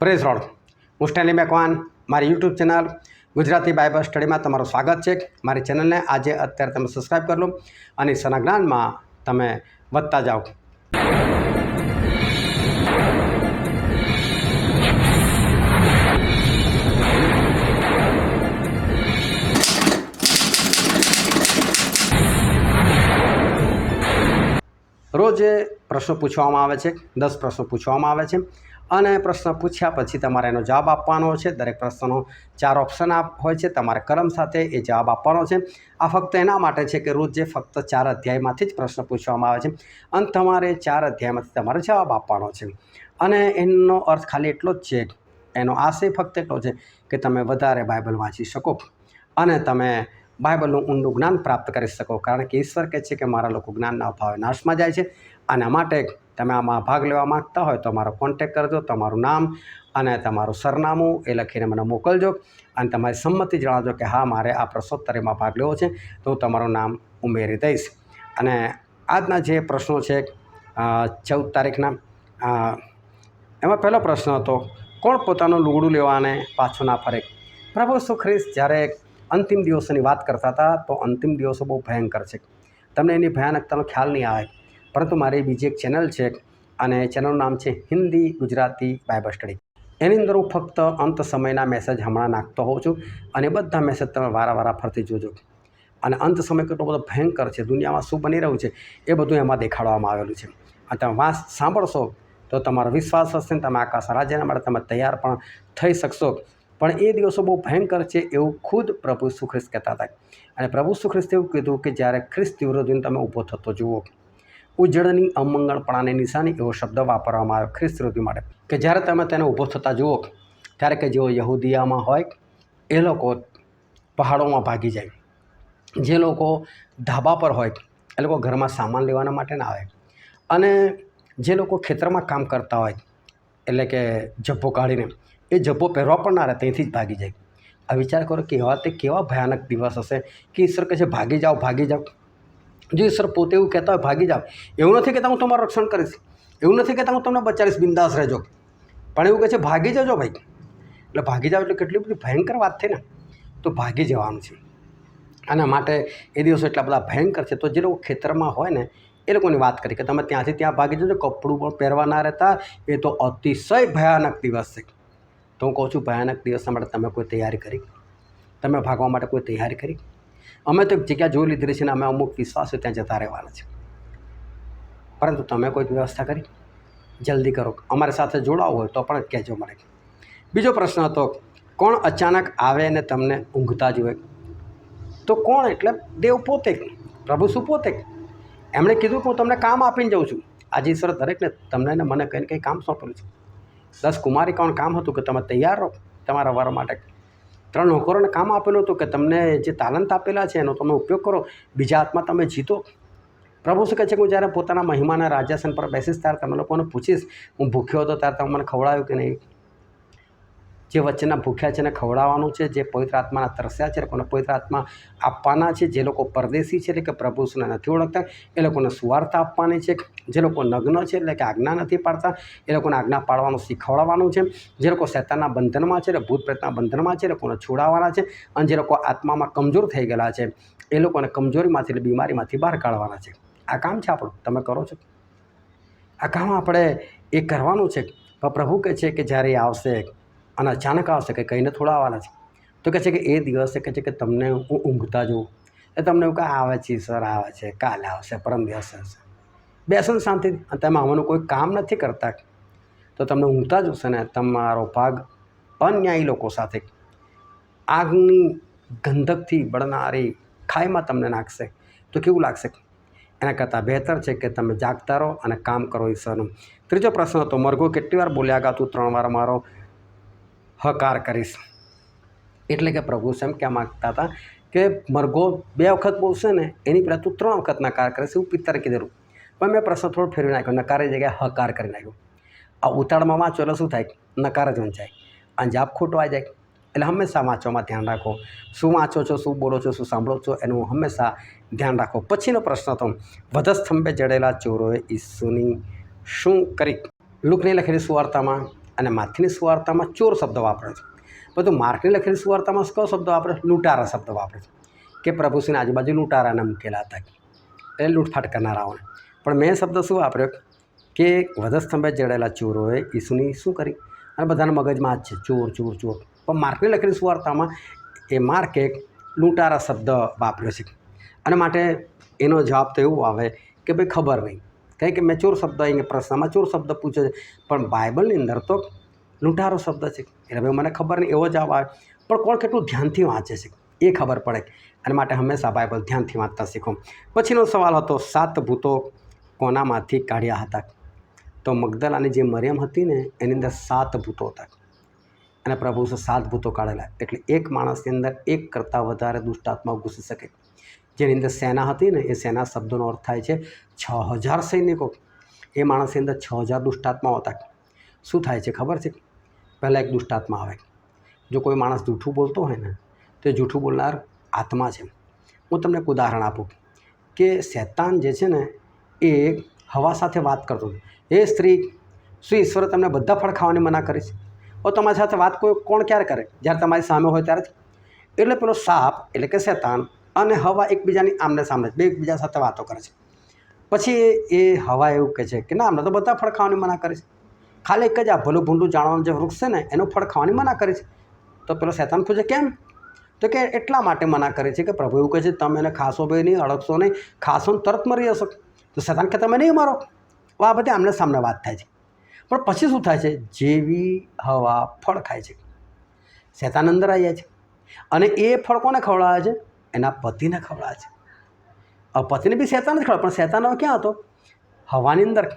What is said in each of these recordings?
Praise Lord. હું Stanley Makwan. મારી YouTube channel Gujarati Bible સ્ટડીમાં તમારું સ્વાગત છે. મારી ચેનલને આજે અત્યારે તમે સબસ્ક્રાઈબ કરી લો અને સના જ્ઞાનમાં તમે વધતા જાઓ. રોજે પ્રશ્નો પૂછવામાં આવે છે, દસ પ્રશ્નો પૂછવામાં આવે છે. અને પ્રશ્ન પૂછ્યા પછી તમારે એનો જવાબ આપવાનો છે. દરેક પ્રશ્નનો ચાર ઓપ્શન આપ હોય છે. તમારે કલમ સાથે એ જવાબ આપવાનો છે. આ ફક્ત એના માટે છે કે રોજ જે ફક્ત ચાર અધ્યાયમાંથી જ પ્રશ્ન પૂછવામાં આવે છે. અને તમારે ચાર અધ્યાયમાંથી તમારે જવાબ આપવાનો છે. અને એનો અર્થ ખાલી એટલો જ છે. એનો આશય ફક્ત એટલો છે કે તમે વધારે બાઇબલ વાંચી શકો અને તમે બાઇબલનું ઊંડું જ્ઞાન પ્રાપ્ત કરી શકો. કારણ કે ઈશ્વર કહે છે કે મારા લોકો જ્ઞાનના અભાવે નાશમાં જાય છે. આના માટે તમે આમાં ભાગ લેવા માગતા હોય તો મારો કોન્ટેક કરજો, તમારું નામ અને તમારું સરનામું એ લખીને મને મોકલજો અને તમારી સંમતિ જણાવજો કે હા, મારે આ પ્રશ્નોત્તરીમાં ભાગ લેવો છે તો હું તમારું નામ ઉમેરી દઈશ. અને આજના જે પ્રશ્નો છે ચૌદ તારીખના એમાં પહેલો પ્રશ્ન હતો, કોણ પોતાનું લુગડું લેવાને પાછું ના ફરે? પ્રભુ ઈસુ ખ્રિસ્ત જ્યારે અંતિમ દિવસોની વાત કરતા હતા તો અંતિમ દિવસો બહુ ભયંકર છે. તમને એની ભયાનકતાનો ખ્યાલ નહીં આવે? પરંતુ મારી બીજી એક ચેનલ છે અને ચેનલનું નામ છે હિન્દી ગુજરાતી બાઇબલ સ્ટડી એની અંદર હું ફક્ત અંત સમયના મેસેજ હમણાં નાખતો હોઉં છું અને બધા મેસેજ તમે વારા વારા ફરતી જોજો. અને અંત સમય કેટલો બધો ભયંકર છે, દુનિયામાં શું બની રહ્યું છે, એ બધું એમાં દેખાડવામાં આવેલું છે. અને તમે વાંસ સાંભળશો તો તમારો વિશ્વાસ હશે ને તમે આકાશ રાજ્યના માટે તમે તૈયાર પણ થઈ શકશો. પણ એ દિવસો બહુ ભયંકર છે એવું ખુદ પ્રભુ સુખ્રિસ્ત કહેતા હતા. અને પ્રભુ સુખ્રિસ્તે એવું કીધું કે જ્યારે ખ્રિસ્ત વિરોધીને તમે ઊભો થતો જુઓ ઉજળની અમંગળપણાની નિશાની એવો શબ્દ વાપરવામાં આવ્યો ખ્રિસ્ત વિરોધી માટે. કે જ્યારે તમે તેને ઊભો થતા જુઓ, ત્યારે કે જેઓ યહૂદિયામાં હોય, એ લોકો પહાડોમાં ભાગી જાય. જે લોકો ધાબા પર હોય, એ લોકો ઘરમાં સામાન લેવાના માટે ના આવે. અને જે લોકો ખેતરમાં કામ કરતા હોય, એટલે કે જબ્બો કાઢીને, એ જબ્બો પહેરવા પણ ના રહે, ત્યાંથી જ ભાગી જાય. આ વિચાર કરો કે એવા તે કેવા ભયાનક દિવસ હશે કે ઈશ્વર કહે છે, ભાગી જાઓ ભાગી જાઓ. જો સર, પોતે એવું કહેતા હોય, ભાગી જાઓ. એવું નથી કહેતા હું તમારું રક્ષણ કરીશ. એવું નથી કહેતા હું તમને બચાવીશ બિંદાસ રહેજો. પણ એવું કહે છે, ભાગી જજો ભાઈ. એટલે ભાગી જાઓ એટલે કેટલી બધી ભયંકર વાત થઈ ને. તો ભાગી જવાનું છે. આના માટે એ દિવસો એટલા બધા ભયંકર છે. તો જે લોકો ખેતરમાં હોય ને, એ લોકોની વાત કરી કે તમે ત્યાંથી ત્યાં ભાગી જજો, કપડું પણ પહેરવા ના રહેતા. એ તો અતિશય ભયાનક દિવસ છે. તો હું કહું છું, ભયાનક દિવસ માટે તમે કોઈ તૈયારી કરી? તમે ભાગવા માટે કોઈ તૈયારી કરી? અમે તો એક જગ્યા જોઈ લીધેલી છે ને અમે અમુક વિશ્વાસો ત્યાં જતા રહેવાના છે. પરંતુ તમે કોઈ વ્યવસ્થા કરી? જલ્દી કરો. અમારી સાથે જોડાવું હોય તો પણ કહેજો મને. બીજો પ્રશ્ન હતો, કોણ અચાનક આવે અને તમને ઊંઘતા જોવે તો કોણ એટલે દેવ પોતે? પ્રભુ શું પોતે? એમણે કીધું કે હું તમને કામ આપીને જાઉં છું. આજે ઈશ્વર દરેકને તમને મને કંઈ કંઈ કામ સોંપેલું છે. દસ કુમારી કોણ કામ હતું કે તમે તૈયાર રહો? તમારા વર માટે ત્રણ નોકરોને કામ આપેલું હતું કે તમને જે તાલંત આપેલા છે એનો તમે ઉપયોગ કરો, બીજા હાથમાં તમે જીતો. પ્રભુ શું કહે છે કે હું જ્યારે પોતાના મહિમાના રાજ્યાસન પર બેસીશ ત્યારે તમે લોકોને પૂછીશ, હું ભૂખ્યો હતો ત્યારે તમે મને ખવડાવ્યું કે નહીં? જે વચ્ચેના ભૂખ્યા છે એને ખવડાવવાનું છે, જે પવિત્ર આત્માના તરસ્યા છે, એ લોકોને પવિત્ર આત્મા આપવાના છે, જે લોકો પરદેશી છે એટલે કે પ્રભુ ઈસુને નથી ઓળખતા, એ લોકોને સુવાર્થ આપવાની છે, જે લોકો નગ્ન છે એટલે કે આજ્ઞા નથી પાડતા, એ લોકોને આજ્ઞા પાડવાનું શીખવડાવવાનું છે, જે લોકો શેતાનના બંધનમાં છે એટલે ભૂત પ્રેતના બંધનમાં છે, એ લોકોને છોડાવવાના છે અને જે લોકો આત્મામાં કમજોર થઈ ગયેલા છે, એ લોકોને કમજોરીમાંથી એટલે બીમારીમાંથી બહાર કાઢવાના છે. આ કામ છે આપણું? તમે કરો છો? આ કામ આપણે એ કરવાનું છે. પ્રભુ કહે છે કે જ્યારે આવશે અને અચાનક આવશે કે કહીને થોડા આવવાના છે. તો કહે છે કે એ દિવસે કહે છે કે તમને હું ઊંઘતા જોઉં. એ તમને એવું કે આવે છે સર, આવે છે, કાલે આવશે, પરમ દિવસે આવશે. બેસો ને શાંતિથી અને તમે આમાંનું કોઈ કામ નથી કરતા. તો તમને ઊંઘતા જ હશે ને, તમારો ભાગ અન્યાયી લોકો સાથે આગની ગંધકથી બળનારી ખાઈમાં તમને નાખશે. તો કેવું લાગશે? એના કરતાં બહેતર છે કે તમે જાગતા રહો અને કામ કરો ઈશ્વરનું. ત્રીજો પ્રશ્ન હતો, મરઘો કેટલી વાર બોલ્યા ગાતું ત્રણ વાર મારો. હકાર કરીશ. એટલે કે પ્રભુ એમ કહેવા માગતા હતા કે મરઘો બે વખત બોલશે ને, એની પહેલાં તું ત્રણ વખત નકાર કરીશ એવું પિત્તરે કીધેલું પણ મેં પ્રશ્ન થોડો ફેરવી નાખ્યો નકારની જગ્યાએ હકાર કરી નાખ્યો. આ ઉતાળમાં વાંચો એટલે શું થાય? નકાર જ વંચાય. અને જાપ ખોટો આવી જાય. એટલે હંમેશા વાંચવામાં ધ્યાન રાખો. શું વાંચો છો, શું બોલો છો, શું સાંભળો છો, એનું હંમેશા ધ્યાન રાખો. પછીનો પ્રશ્ન હતો, વધસ્તંભે જડેલા ચોરોએ ઈસુની શું કરી? લુકની લખેલી સુવાર્તામાં અને માથીની સુવાર્તામાં ચોર શબ્દ વાપરે છે. બધું માર્કની લખેલી સુવાર્તામાં કયો શબ્દ વાપરે લૂંટારા શબ્દ વાપરે છે. કે પ્રભુશ્રીની આજુબાજુ લૂંટારાને મૂકેલા હતા એ લૂંટફાટ કરનારાઓને. પણ મેં શબ્દ શું વાપર્યો? કે વધસ્તંભે જડેલા ચોરોએ ઈસુની શું કરી? અને બધાના મગજમાં જ છે, ચોર ચોર ચોર. પણ માર્કની લખેલી સુવાર્તામાં એ માર્કે લૂંટારા શબ્દ વાપર્યો છે. અને માટે એનો જવાબ તો એવો આવે કે ભાઈ ખબર નહીં. કારણ કે મેચ્યોર શબ્દ અહીંયા પ્રશ્નમાં ચોર શબ્દ પૂછે છે. પણ બાઇબલની અંદર તો લૂંટારો શબ્દ છે. એટલે ભાઈ મને ખબર નહીં, એવો જવાબ આવે. પણ કોણ કેટલું ધ્યાનથી વાંચે છે? એ ખબર પડે. અને માટે હંમેશા બાઇબલ ધ્યાનથી વાંચતા શીખો. પછીનો સવાલ હતો, સાત ભૂતો કોનામાંથી કાઢ્યા હતા? તો મગદલાની જે મરિયમ હતી ને, એની અંદર સાત ભૂતો હતા. અને પ્રભુ સાત ભૂતો કાઢેલા. એટલે એક માણસની અંદર એક કરતાં વધારે દુષ્ટાત્મા ઘૂસી શકે. જેની અંદર સેના હતી ને એ સેના શબ્દનો અર્થ થાય છે છ હજાર સૈનિકો. એ માણસની અંદર છ હજાર દુષ્ટાત્માઓ હતા. શું થાય છે ખબર છે? પહેલાં એક દુષ્ટાત્મા આવે. જો કોઈ માણસ જૂઠું બોલતો હોય ને, તો એ જૂઠું બોલનાર આત્મા છે. હું તમને એક ઉદાહરણ આપું કે શૈતાન જે છે ને, એ હવા સાથે વાત કરતો એ સ્ત્રી, શું ઈશ્વરે તમને બધા ફળ ખાવાની મના કરી છે? ઓ, તમારી સાથે વાત કોઈ કોણ ક્યારે કરે? જ્યારે તમારી સામે હોય ત્યારે એટલે પેલો સાપ, એટલે કે શૈતાન અને હવા એકબીજાની આમને સામને બે એકબીજા સાથે વાતો કરે છે. પછી એ હવા એવું કહે છે કે ના અમને તો બધા ફળ ખાવાની મના કરે છે. ખાલી એક જ આ ભલું ભૂંડું જાણવાનું જે વૃક્ષ છે ને, એનું ફળ ખાવાની મના કરે છે. તો પેલો શેતાન પૂછે, કેમ? તો કે એટલા માટે મના કરે છે કે પ્રભુ એવું કહે છે, તમે એને ખાશો ભાઈ નહીં, અડકશો નહીં, ખાશો ને તરત મરી જશો. તો શેતાન કે, તમે નહીં મારો. આ બધી આમને સામને વાત થાય છે. પણ પછી શું થાય છે? જેવી હવા ફળ ખાય છે. શેતાન અંદર આવી જાય છે. અને એ ફળ કોને ખવડાવે છે? એના પતિને ખવડાવે છે. આ પતિને બી શેતાન જ ખવડાવે, પણ શેતાનો ક્યાં હતો? હવાની અંદર.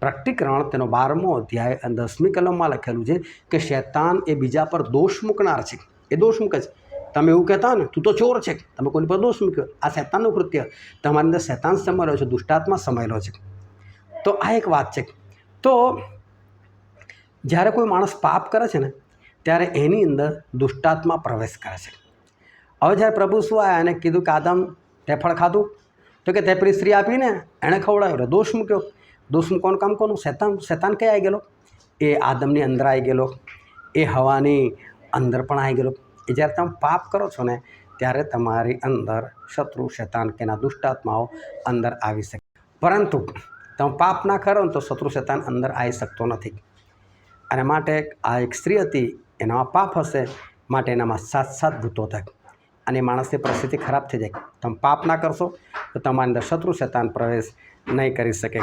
પ્રકટીકરણ તેનો બારમો અધ્યાય અને દસમી કલમમાં લખેલું છે કે શેતાન એ બીજા પર દોષ મૂકનાર છે. એ દોષ મૂકે છે. તમે એવું કહેતા ને, તું તો ચોર છે. તમે કોઈની પર દોષ મૂક્યો? આ શેતાનનું કૃત્ય. તમારી અંદર શૈતાન સમાયેલો છે, દુષ્ટાત્મા સમાયેલો છે. તો આ એક વાત છે. તો જ્યારે કોઈ માણસ પાપ કરે છે ને, ત્યારે એની અંદર દુષ્ટાત્મા પ્રવેશ કરે છે. હવે જ્યારે પ્રભુ શું આવ્યા એને કીધું કે આદમ તે ફળ ખાધું, તો કે તે પેલી સ્ત્રી આપીને એણે ખવડાવ્યો. એટલે દોષ મૂક્યો. દોષ મૂકવાનું કામ કોનું? શેતાન શેતાન ક્યાં આવી ગયેલો? એ આદમની અંદર આવી ગયેલો. એ હવાની અંદર પણ આવી ગયેલો. એ જ્યારે તમે પાપ કરો છો ને, ત્યારે તમારી અંદર શત્રુ, શેતાન કે એના દુષ્ટાત્માઓ અંદર આવી શકે. પરંતુ તમે પાપ ના કરો ને તો શત્રુ, શેતાન અંદર આવી શકતો નથી. અને માટે આ એક સ્ત્રી હતી, એનામાં પાપ હશે, માટે એનામાં સાત સાત ભૂતો થાય. અને માણસની પરિસ્થિતિ ખરાબ થઈ જાય. તમે પાપ ના કરશો તો તમારી અંદર શત્રુ, શેતાન પ્રવેશ નહીં કરી શકે.